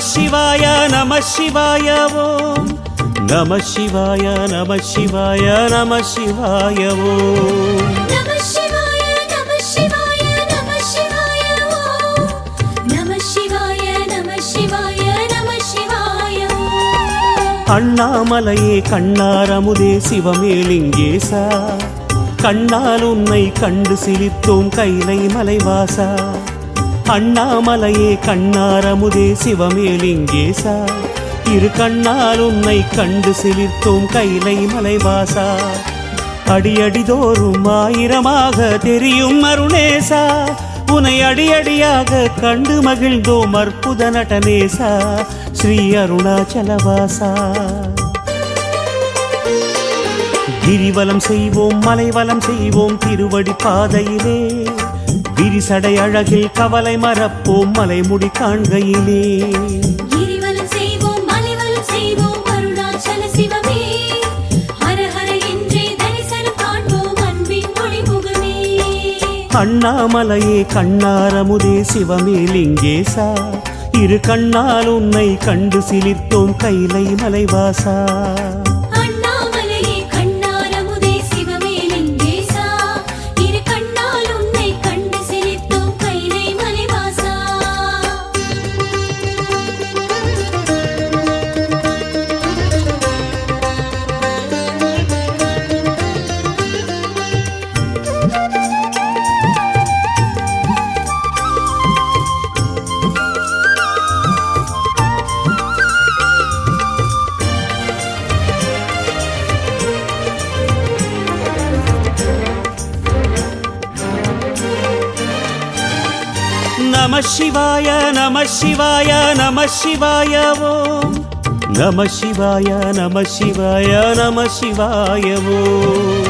சிவாய நம சிவாய ஓம். நம சிவாய நம சிவாய நம சிவாய ஓம். அண்ணாமலையே கண்ணாரமுதே சிவமேலிங்கேசா கண்ணால் உன்னை கண்டு சிலித்தோம் கைலை மலைவாசா. அண்ணாமலையே கண்ணாரமுதே சிவமேலிங்கேசா இரு கண்ணால் உன்னை கண்டு சிலிர்த்தோம் கைலை மலைவாசா. அடியடிதோறும் ஆயிரமாக தெரியும் அருணேசா. உனை அடியடியாக கண்டு மகிழ்ந்தோம் அற்புத நடனேசா. ஸ்ரீ அருணாச்சலவாசா. கிரிவலம் செய்வோம் மலைவலம் செய்வோம் திருவடி பாதையிலே. விரிசடை அழகில் கவலை மறப்போம் மலைமுடி காண்கையிலே. அண்ணாமலையே கண்ணாரமுதே சிவமேலிங்கேசா இரு கண்ணால் உன்னை கண்டு சிலிர்த்தோம் கைலை மலைவாசா. சிவாய நம சிவாய நம சிவாய ஓம் நம சிவாய நம சிவாய நம சிவாய ஓம்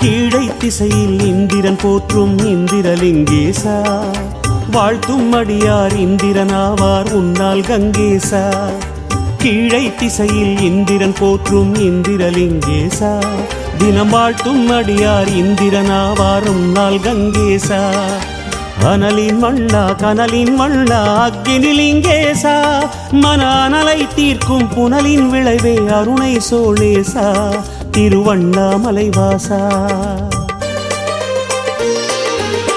கீழை திசையில் இந்திரன் போற்றும் இந்திரலிங்கேசா வாழ்த்தும் அடியார் இந்திரனாவார் உன்னால் கங்கேசா கீழை திசையில் இந்திரன் போற்றும் இந்திரலிங்கேசா. தினம் வாழ்த்தும் அடியார் இந்திரனாவாரும் நாள் கங்கேசா. அனலின் வண்ணா கனலின் வண்ணா அக்னிலிங்கேசா. மன அனலை தீர்க்கும் புனலின் விளைவே அருணை சோழேசா. திருவண்ணாமலை வாசா.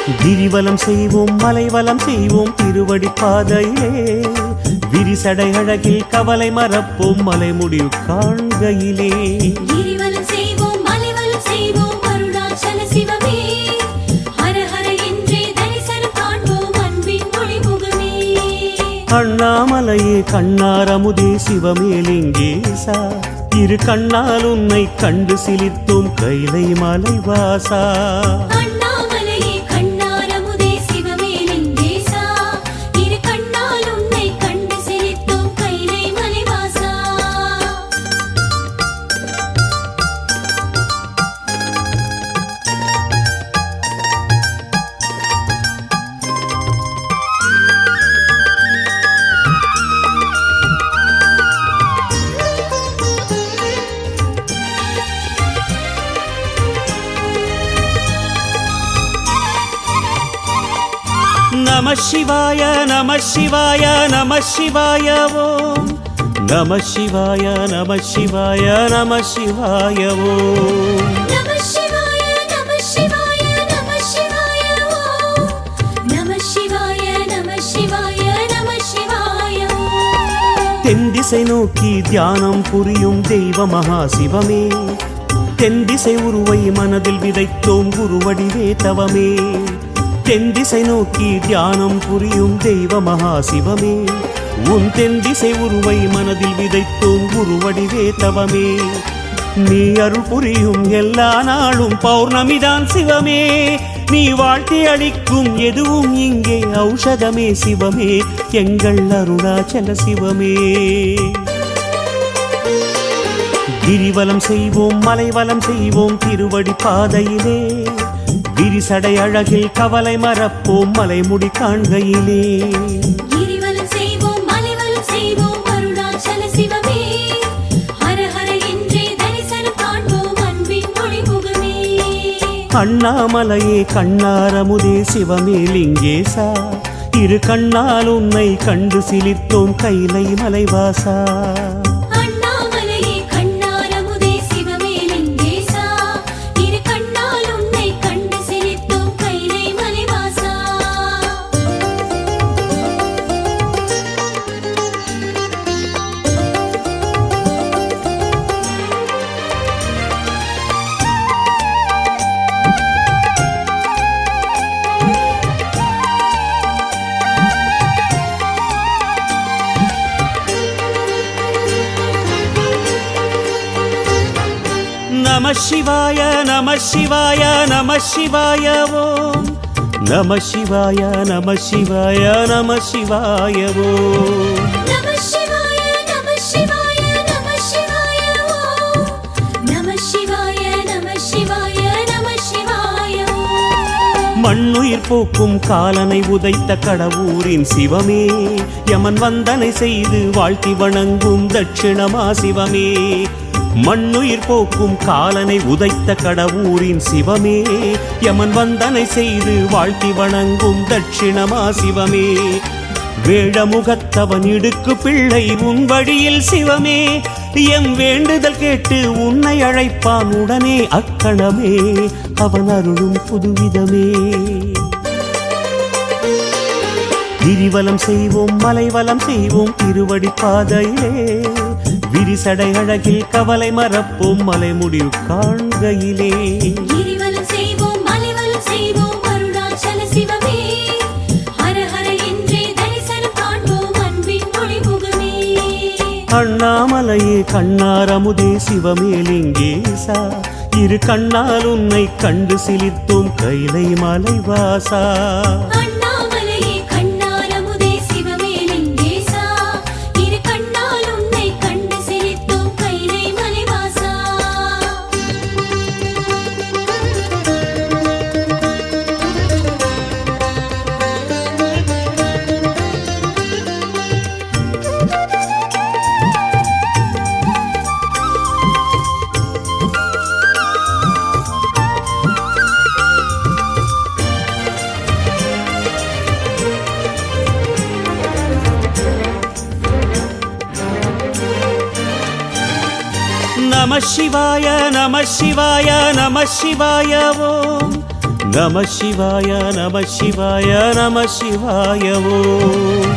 கிரிவலம் செய்வோம் மலைவலம் செய்வோம் திருவடி பாதையிலே. விரிசடை அழகில் கவலை மறப்போம் மலைமுடி காண்கையிலே. அண்ணாமலையே கண்ணாரமுதே சிவமேலிங்கேசா இரு கண்ணால் உன்னை கண்டு சிலிர்த்தோம் கைலை மலைவாசா. சிவாய நம சிவாய நம சிவாய ஓம். நம சிவாய நம சிவாய நம சிவாய ஓம். நம சிவாய நம சிவாய நம சிவாய ஓம். நம சிவாய நம சிவாய நம சிவாய ஓம். தென் திசை நோக்கி தியானம் புரியும் தெய்வ மகா சிவமே தென் திசை உருவை மனதில் விதைத்தோம் குருவடிவே தவமே. தென்திசை நோக்கி தியானம் புரியும் தெய்வ மகா சிவமே உன் தென்திசை உருவை மனதில் விதைத்தோம் குருவடிவே தவமே. நீ அருள் புரியும் எல்லா நாளும் பௌர்ணமிதான் சிவமே. நீ வாழ்த்தி அளிக்கும் எதுவும் இங்கே ஔஷதமே சிவமே. எங்கள் அருணாச்சல சிவமே. கிரிவலம் செய்வோம் மலைவலம் செய்வோம் திருவடி பாதையிலே. விரிசடை அழகில் கவலை மறப்போம் மலைமுடி காண்கையிலே. கண்ணாமலையே கண்ணாரமுதே சிவமேலிங்கேசா இரு கண்ணால் உன்னை கண்டு சிலிர்த்தோம் கைலை மலைவாசா. நம சிவாய நம சிவாய நம சிவாய ஓம். நம சிவாய நம சிவாய நம சிவாய ஓம். மண்ணுயிர் போக்கும் காலனை உதைத்த கடவுரின் சிவமே. யமன் வந்தனை செய்து வாழ்த்தி வணங்கும் தட்சிணமா சிவமே. மண்ணுயிர் போக்கும் காலனை உதைத்த கடவுரின் சிவமே. யமன் வந்தனை செய்து வாழ்த்தி வணங்கும் தட்சிணமா சிவமே. வேழமுகத்தவன் இடுக்கு பிள்ளை உன் வழியில் சிவமே. எம் வேண்டுதல் கேட்டு உன்னை அழைப்பான் உடனே அக்கணமே. அவன் அருளும் புதுவிதமே. கிரிவலம் செய்வோம் மலைவலம் செய்வோம் திருவடி பாதையிலே. விரிசடை அழகில் கவலை மறப்போம் மலை முடிவு காண்கையிலே அண்ணாமலையே கண்ணாரமுதே சிவமேலிங்கேசா இரு கண்ணால் உன்னை கண்டு சிலிர்த்தோம் கைலை மலைவாசா. நம சிவாய நம சிவாய நம சிவாய ஓம். நம சிவாய நம சிவாய நம சிவாய ஓம்.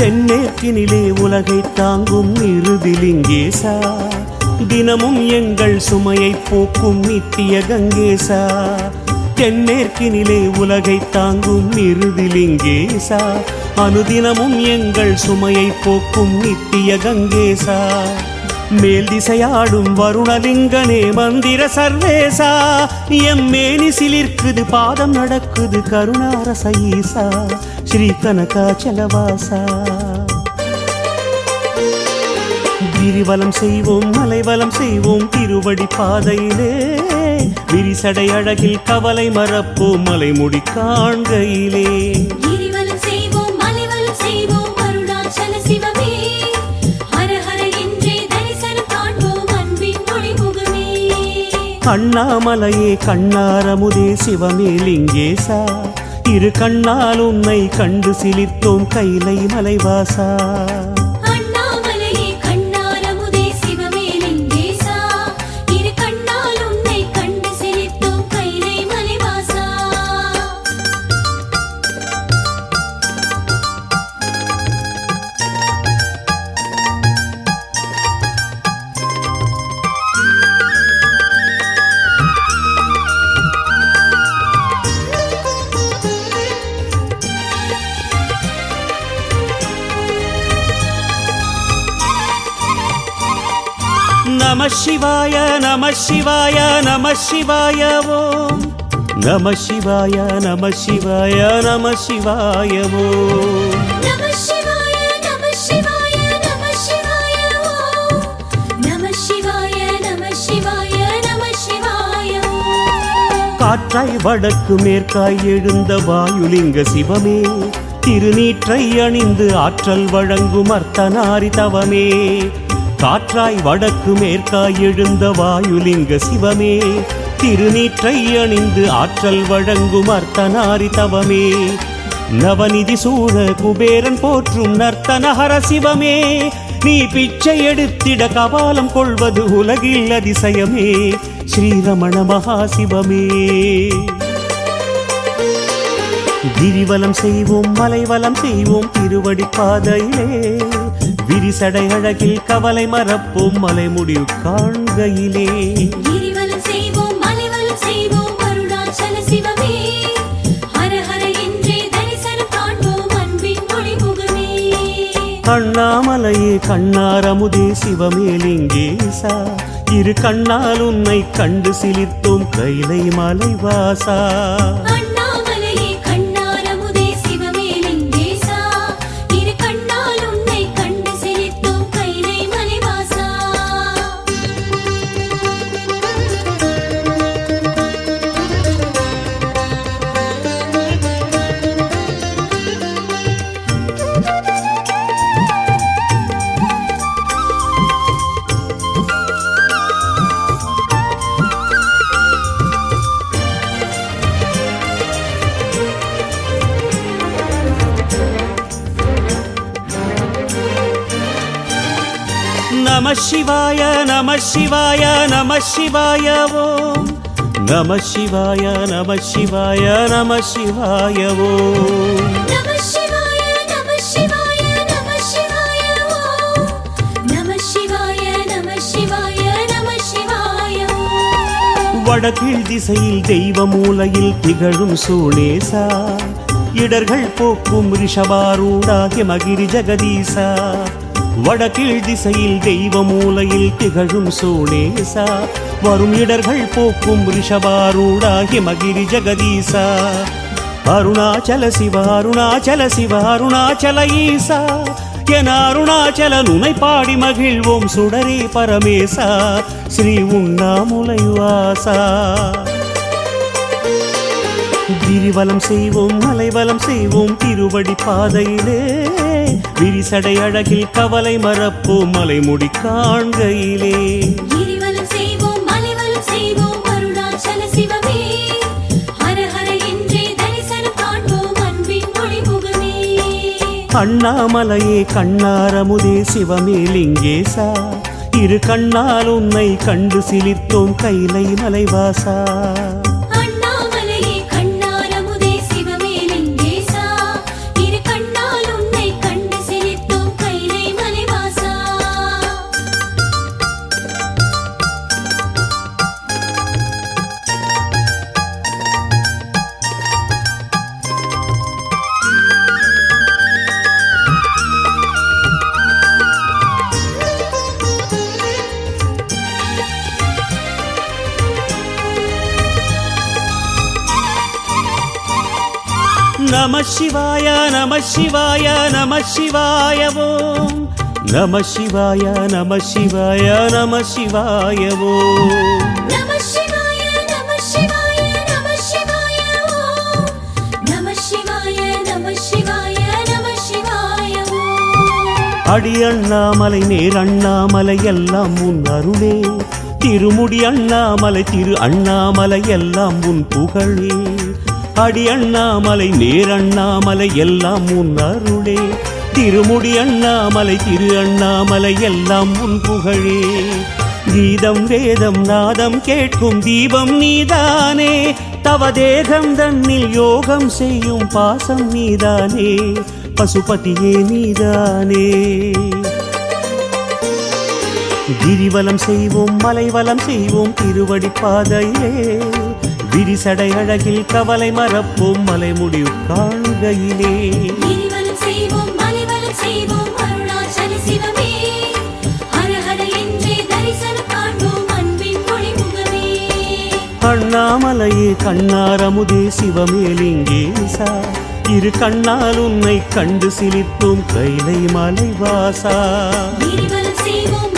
தென்னேற்கினிலே உலகை தாங்கும் இருதிலிங்கேசா தினமும் எங்கள் சுமையை போக்கும் நித்திய கங்கேசா. தென்னேற்கினிலே உலகை தாங்கும் இறுதிலிங்கேசா அனுதினமும் எங்கள் சுமையை போக்கும் நித்திய கங்கேசா. மேல் திசையாடும் வருணலிங்கனே மந்திர சர்வேசா. எம் மேனி சிலிர்க்குது பாதம் நடக்குது கருணாரச ஈசா. ஸ்ரீ கனகாச்சலவாசா கிரிவலம் செய்வோம் மலைவலம் செய்வோம் திருவடி பாதையிலே. விரிசடை அழகில் கவலை மறப்போம் மலைமுடி காண்கையிலே. அண்ணாமலையே கண்ணாரமுதே சிவமே லிங்கேசா. இரு கண்ணால் உன்னை கண்டு சிலிர்த்தோம் கைலை மலைவாசா. நம சிவாய நம சிவாய நம சிவாய ஓம். நம சிவாய நம சிவாய நம சிவாய ஓம். காற்றாய் வடக்கு மேற்காய் எழுந்த வாயுலிங்க சிவமே திருநீற்றை அணிந்து ஆற்றல் வழங்கும் அர்த்தநாரி தவமே. காற்றாய் வடக்கு மேற்காய் எழுந்த வாயுலிங்க சிவமே திருநீற்றை அணிந்து ஆற்றல் வழங்கும் அர்த்தநாரி தவமே. நவநிதி சூழ குபேரன் போற்றும் நர்த்தனஹர சிவமே நீ பிச்சை எடுத்திட கபாலம் கொள்வது உலகில் அதிசயமே ஸ்ரீரமண மகாசிவமே. கிரிவலம் செய்வோம் மலைவலம் செய்வோம் திருவடி பாதையிலே விரிசடை அழகில் கவலை மறப்போம் மலை முடிவு காண்கையிலே கண்ணாமலையே கண்ணாரமுதே சிவமேலிங்கேசா இரு கண்ணால் உன்னை கண்டு சிலிர்த்தோம் கைலை மலைவாசா? நம சிவாய நம சிவாய நம சிவாய ஓம். நம சிவாய நம சிவாய நம சிவாய ஓம். வடகீழ் திசையில் தெய்வ மூலையில் திகழும் சூளேசா இடர்கள் போக்கும் ரிஷபாரூடாகிய மகிரி ஜெகதீசா. வடகீழ் திசையில் தெய்வ மூலையில் திகழும் சோழேசா வரும் இடர்கள் போக்கும் ரிஷபாரூடாகிய மகிரி ஜெகதீசா. அருணாச்சல சிவ அருணாச்சல சிவ அருணாச்சல ஈசா என அருணாச்சல நுனை பாடி மகிழ்வோம் சுடரே பரமேசா ஸ்ரீ உண்ணாமுலைவாசா. கிரிவலம் செய்வோம் மலைவலம் செய்வோம் திருவடி பாதையிலே விரிசடை அழகில் கவலை மறப்போம் மலைமுடி காண்கையிலே. அண்ணாமலையே கண்ணாரமுதே சிவமேலிங்கேசா இரு கண்ணால் உன்னை கண்டு சிலிர்த்தோம் கைலை மலைவாசா. நம சிவாய நம சிவாய ஓம் நம சிவாய நம சிவாய நம சிவாய ஓம் நம சிவாய நம சிவாய நம சிவாய ஓம் நம சிவாய நம சிவாய நம சிவாய ஓம் அடி அண்ணாமலை நேர் அண்ணாமலை எல்லாம் உன் அருளே. திருமுடி அண்ணாமலை திரு அண்ணாமலை எல்லாம் உன் புகழே. அடி அண்ணாமலை நேர் அண்ணாமலை எல்லாம் உன் அருளே. திருமுடி அண்ணாமலை திரு அண்ணாமலை எல்லாம் உன் புகழே. கீதம் வேதம் நாதம் கேட்கும் தீபம் நீதானே. தவ தேகம் தன்னில் யோகம் செய்யும் பாசம் நீதானே. பசுபதியே நீதானே. கிரிவலம் செய்வோம் மலைவலம் செய்வோம் திருவடி பாதையிலே. விரிசடை அழகில் கவலை மறப்போம் மலை முடிவு காண்கையிலே அண்ணாமலையே கண்ணாரமுதே சிவமேலிங்கேசா இரு கண்ணால் உன்னை கண்டு சிலிர்த்தோம் கைலை மலைவாசா. செய்வோம்